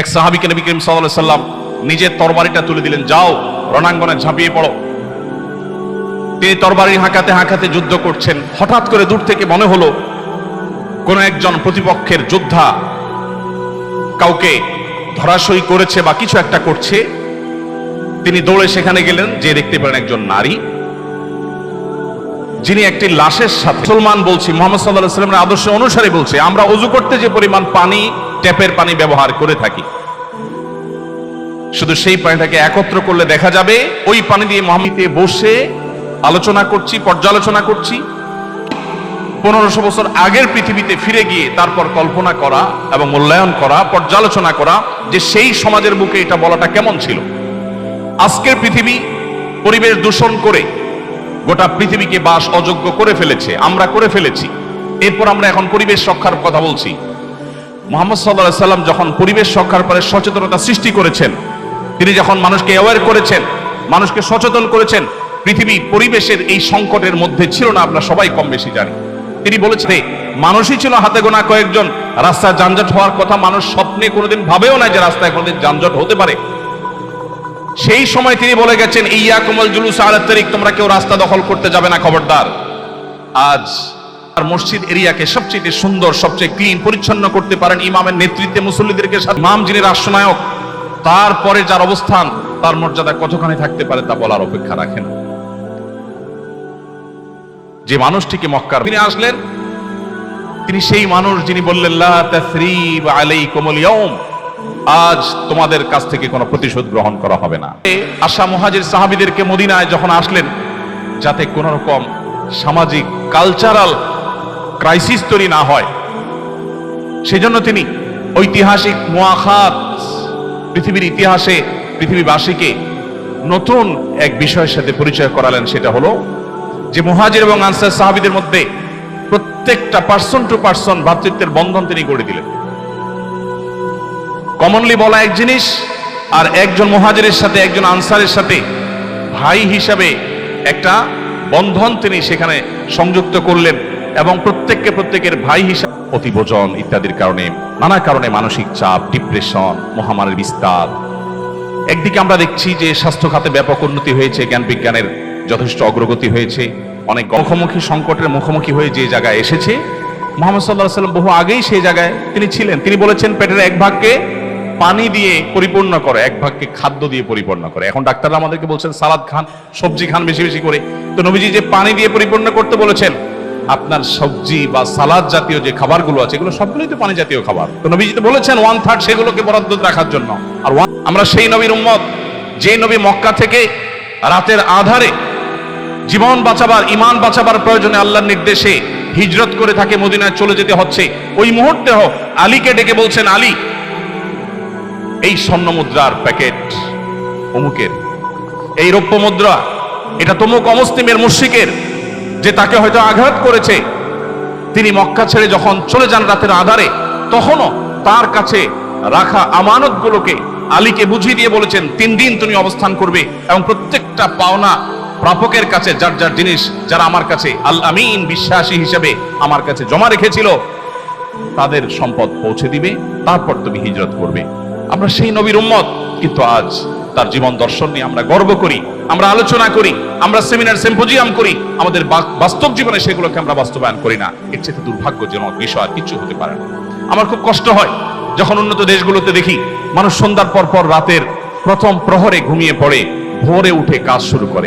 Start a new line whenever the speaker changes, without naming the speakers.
এক সাহাবিকে নবী করিম সাল্লাল্লাহু সাল্লাম নিজের তরবারিটা তুলে দিলেন, যাও, রণাঙ্গনে ঝাঁপিয়ে পড়ো। তিনি তরবারি হাঁকাতে হাঁকাতে যুদ্ধ করছেন। হঠাৎ করে দূর থেকে মনে হলো, কোন একজন প্রতিপক্ষের যোদ্ধা কাউকে ধরাশয়ী করেছে বা কিছু একটা করছে। তিনি দৌড়ে সেখানে গেলেন, যে দেখতে পেলেন একজন নারী, যিনি একটি লাশের সাথে মুসলমান বলছি, মোহাম্মদ সাল্লাহ সাল্লামের আদর্শ অনুসারে বলছে, আমরা অজু করতে যে পরিমাণ পানি ট্যাপের পানি ব্যবহার করে থাকি। শুধু সেই পানিটাকে একত্র করলে দেখা যাবে, ওই পানি দিয়ে মোহাম্মদে বসে আলোচনা করছি, পর্যালোচনা করছি। পনেরোশো বছর আগের পৃথিবীতে ফিরে গিয়ে তারপর কল্পনা করা এবং মূল্যায়ন করা, পর্যালোচনা করা যে সেই সমাজের বুকে এটা বলাটা কেমন ছিল। আজকের পৃথিবী পরিবেশ দূষণ করে গোটা পৃথিবীকে বাস অযোগ্য করে ফেলেছে, আমরা করে ফেলেছি। এরপর আমরা এখন পরিবেশ রক্ষার কথা বলছি। মোহাম্মদ সাল্লাহ সাল্লাম যখন পরিবেশ রক্ষার পরে সচেতনতা সৃষ্টি করেছেন, তিনি যখন মানুষকে অ্যাওয়ার করেছেন, মানুষকে সচেতন করেছেন, পৃথিবী পরিবেশের এই সংকটের মধ্যে ছিল না, আমরা সবাই কম বেশি জানি। তিনি বলেছেন মানুষই ছিল হাতে গোনা কয়েকজন। রাস্তায় যানজট হওয়ার কথা মানুষ স্বপ্নে কোনোদিন ভাবেও না যে রাস্তায় কোনোদিন যানজট হতে পারে। সেই সময় তিনি বলে গেছেন, ইয়া কুমল জুলুস আলাত তারিখ তোমরা কেউ রাস্তা দখল করতে যাবে না, খবরদার। আজ আর মসজিদ এরিয়াকে সবচেয়ে সুন্দর, সবচেয়ে ক্লিন, পরিচ্ছন্ন করতে পারেন ইমামের নেতৃত্বে মুসল্লিদেরকে ইমাম যিনি রাষ্ট্রনায়ক তারপরে যার অবস্থান, তার মর্যাদা কতখানি থাকতে পারে তা বলার অপেক্ষা রাখেন। যে মানুষটিকে মক্কার তিনি আসলেন, তিনি সেই মানুষ যিনি বললেন আজ তোমাদের কাছ থেকে কোনো প্রতিশোধ গ্রহণ করা হবে না। আশা মুহাজির সাহাবীদেরকে মদিনায় যখন আসলেন, যাতে কোনো রকম সামাজিক, কালচারাল ক্রাইসিস তৈরি না হয়। সেজন্য তিনি ঐতিহাসিক মুয়াখাত, পৃথিবীর ইতিহাসে পৃথিবীবাসীকে নতুন এক বিষয়ের সাথে পরিচয় করালেন, সেটা হলো যে মুহাজির এবং আনসার সাহাবীদের মধ্যে প্রত্যেকটা পার্সন টু পার্সন ভ্রাতৃত্বের বন্ধন তিনি গড়ে দিলেন। কমনলি বলা এক জিনিস, আর একজন মুহাজিরের সাথে, একজন আনসারের সাথে ভাই হিসাবে একটা বন্ধন তিনি সেখানে সংযুক্ত করলেন। এবং প্রত্যেককে প্রত্যেকের ভাই হিসাবে অতিভোজন ইত্যাদির কারণে, নানা কারণে মানসিক চাপ ডিপ্রেশন মহামারীর বিস্তার। একদিকে আমরা দেখছি যে স্বাস্থ্য খাতে ব্যাপক উন্নতি হয়েছে, জ্ঞান বিজ্ঞানের যথেষ্ট অগ্রগতি হয়েছে, অনেক মুখোমুখি সংকটের মুখোমুখি হয়ে যে জায়গায় এসেছে। মোহাম্মদ সাল্লাহ সাল্লাম বহু আগেই সেই জায়গায় তিনি ছিলেন। তিনি বলেছেন, পেটের এক ভাগকে পানি দিয়ে পরিপূর্ণ করে, এক ভাগকে খাদ্য দিয়ে পরিপূর্ণ করে। এখন ডাক্তাররা আমাদেরকে বলছেন, সালাদ খান, সবজি খান বেশি বেশি করে। তো নবীজি যে পানি দিয়ে পরিপূর্ণ করতে বলেছেন আপনার সবজি বা সালাদ জাতীয় যে খাবারগুলো আছে, এগুলো সবগুলোই তো পানি জাতীয় খাবার। তো নবীজি তো বলেছেন ওয়ান থার্ড সেগুলোকে বরাদ্দ রাখার জন্য। আর আমরা সেই নবীর উম্মত, যে নবী মক্কা থেকে রাতের আধারে জীবন বাঁচাবার ইমান বাঁচাবার প্রয়োজনে আল্লাহর নির্দেশে হিজরত করে থাকে, মদিনায় চলে যেতে হচ্ছে। ওই মুহূর্তে হোক, আলীকে ডেকে বলছেন, আলী, এই স্বর্ণ মুদ্রার প্যাকেট অমুকের। এই রৌপ্য মুদ্রা, এটা তমুক অমুসলিমের মুশিকের যে তাকে হয়তো আঘাত করেছে। তিনি মক্কা ছেড়ে যখন চলে যান রাতের আধারে, তখনও তার কাছে রাখা আমানতগুলোকে আলীকে বুঝিয়ে দিয়ে বলেছেন, তিন দিন তুমি অবস্থান করবে এবং প্রত্যেকটা পাওনা প্রাপকের কাছে যার যার জিনিস যারা আমার কাছে, আল আমিন বিশ্বাসী হিসেবে আমার কাছে জমা রেখেছিল, তাদের সম্পদ পৌঁছে দিবে, তারপর তুমি হিজরত করবে। আমরা সেই নবীর উম্মত, কিন্তু আজ তার জীবন দর্শন নিয়ে আমরা গর্ব করি, আমরা আলোচনা করি, আমরা সেমিনার সেম্পোজিয়াম করি। আমাদের বাস্তব জীবনে সেগুলোকে আমরা বাস্তবায়ন করি না। এর চেয়ে দুর্ভাগ্যজনক বিষয় আর কিছু হতে পারে না। আমার খুব কষ্ট হয় যখন উন্নত দেশগুলোতে দেখি মানুষ সন্ধ্যার পর পর রাতের প্রথম প্রহরে ঘুমিয়ে পড়ে, ভোরে উঠে কাজ শুরু করে।